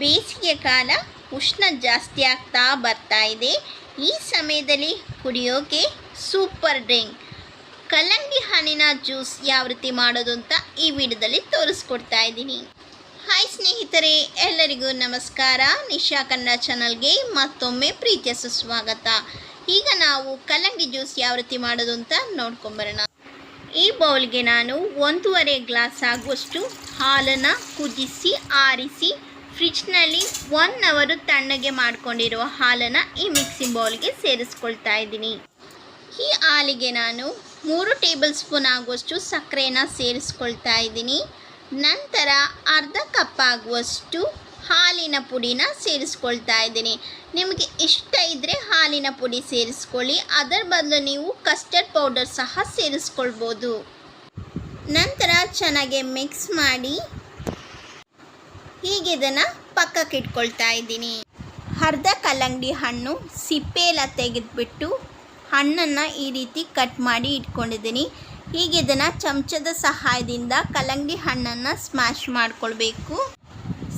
ಬೇಸಿಗೆ ಕಾಲ ಉಷ್ಣ ಜಾಸ್ತಿ ಆಗ್ತಾ ಬರ್ತಾ ಇದೆ. ಈ ಸಮಯದಲ್ಲಿ ಕುಡಿಯೋಕೆ ಸೂಪರ್ ಡ್ರಿಂಕ್, ಕಲ್ಲಂಗಡಿ ಹಣ್ಣಿನ ಜ್ಯೂಸ್ ಯಾವ ರೀತಿ ಮಾಡೋದು ಅಂತ ಈ ವಿಡಿಯೋದಲ್ಲಿ ತೋರಿಸ್ಕೊಡ್ತಾ ಇದ್ದೀನಿ. ಹಾಯ್ ಸ್ನೇಹಿತರೆ, ಎಲ್ಲರಿಗೂ ನಮಸ್ಕಾರ. ನಿಶಾ ಕನ್ನಡ ಚಾನಲ್ಗೆ ಮತ್ತೊಮ್ಮೆ ಪ್ರೀತಿಯ ಸುಸ್ವಾಗತ. ಈಗ ನಾವು ಕಲ್ಲಂಗಡಿ ಜ್ಯೂಸ್ ಯಾವ ರೀತಿ ಮಾಡೋದು ಅಂತ ನೋಡ್ಕೊಂಬರೋಣ. ಈ ಬೌಲ್ಗೆ ನಾನು ಒಂದೂವರೆ ಗ್ಲಾಸ್ ಆಗುವಷ್ಟು ಹಾಲನ್ನು ಕುದಿಸಿ, ಆರಿಸಿ ಫ್ರಿಡ್ಜ್ನಲ್ಲಿ ಒನ್ ಅವರು ತಣ್ಣಗೆ ಮಾಡ್ಕೊಂಡಿರುವ ಹಾಲನ್ನು ಈ ಮಿಕ್ಸಿಂಗ್ ಬೌಲ್ಗೆ ಸೇರಿಸ್ಕೊಳ್ತಾ ಇದ್ದೀನಿ. ಈ ಹಾಲಿಗೆ ನಾನು ಮೂರು ಟೇಬಲ್ ಸ್ಪೂನ್ ಆಗುವಷ್ಟು ಸಕ್ಕರೆನ ಸೇರಿಸ್ಕೊಳ್ತಾ ಇದ್ದೀನಿ. ನಂತರ ಅರ್ಧ ಕಪ್ ಆಗುವಷ್ಟು ಹಾಲಿನ ಪುಡಿನ ಸೇರಿಸ್ಕೊಳ್ತಾ ಇದ್ದೀನಿ. ನಿಮಗೆ ಇಷ್ಟ ಇದ್ದರೆ ಹಾಲಿನ ಪುಡಿ ಸೇರಿಸ್ಕೊಳ್ಳಿ. ಅದರ ಬದಲು ನೀವು ಕಸ್ಟರ್ಡ್ ಪೌಡರ್ ಸಹ ಸೇರಿಸ್ಕೊಳ್ಬೋದು. ನಂತರ ಚೆನ್ನಾಗಿ ಮಿಕ್ಸ್ ಮಾಡಿ ಹೀಗೆ ಇದನ್ನು ಪಕ್ಕಕ್ಕೆ ಇಟ್ಕೊಳ್ತಾ ಇದ್ದೀನಿ. ಅರ್ಧ ಕಲ್ಲಂಗಡಿ ಹಣ್ಣು ಸಿಪ್ಪೆ ಎಲ್ಲ ತೆಗೆದುಬಿಟ್ಟು ಹಣ್ಣನ್ನು ಈ ರೀತಿ ಕಟ್ ಮಾಡಿ ಇಟ್ಕೊಂಡಿದ್ದೀನಿ. ಹೀಗೆ ಇದನ್ನು ಚಮಚದ ಸಹಾಯದಿಂದ ಕಲ್ಲಂಗಡಿ ಹಣ್ಣನ್ನು ಸ್ಮ್ಯಾಶ್ ಮಾಡಿಕೊಳ್ಬೇಕು.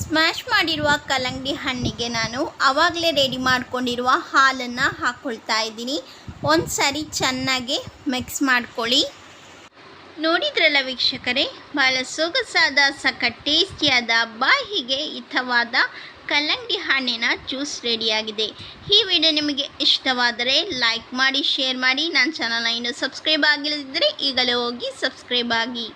ಸ್ಮ್ಯಾಶ್ ಮಾಡಿರುವ ಕಲ್ಲಂಗಡಿ ಹಣ್ಣಿಗೆ ನಾನು ಆವಾಗಲೇ ರೆಡಿ ಮಾಡಿಕೊಂಡಿರುವ ಹಾಲನ್ನು ಹಾಕ್ಕೊಳ್ತಾ ಇದ್ದೀನಿ. ಒಂದು ಸಾರಿ ಚೆನ್ನಾಗಿ ಮಿಕ್ಸ್ ಮಾಡ್ಕೊಳ್ಳಿ. ನೋಡಿದ್ರಲ್ಲ ವೀಕ್ಷಕರೇ? ಬಹಳ ಸೊಗಸಾದ ಸಖ ಟೇಸ್ಟಿಯಾದ, ಬಾಯಿಗೆ ಹಿತವಾದ ಕಲ್ಲಂಗಡಿ ಹಣ್ಣಿನ ಜ್ಯೂಸ್ ರೆಡಿಯಾಗಿದೆ. ಈ ವಿಡಿಯೋ ನಿಮಗೆ ಇಷ್ಟವಾದರೆ ಲೈಕ್ ಮಾಡಿ, ಶೇರ್ ಮಾಡಿ. ನನ್ನ ಚಾನಲ್ನ ಇನ್ನೂ ಸಬ್ಸ್ಕ್ರೈಬ್ ಆಗಿಲ್ಲದಿದ್ದರೆ ಈಗಲೇ ಹೋಗಿ ಸಬ್ಸ್ಕ್ರೈಬ್ ಆಗಿ.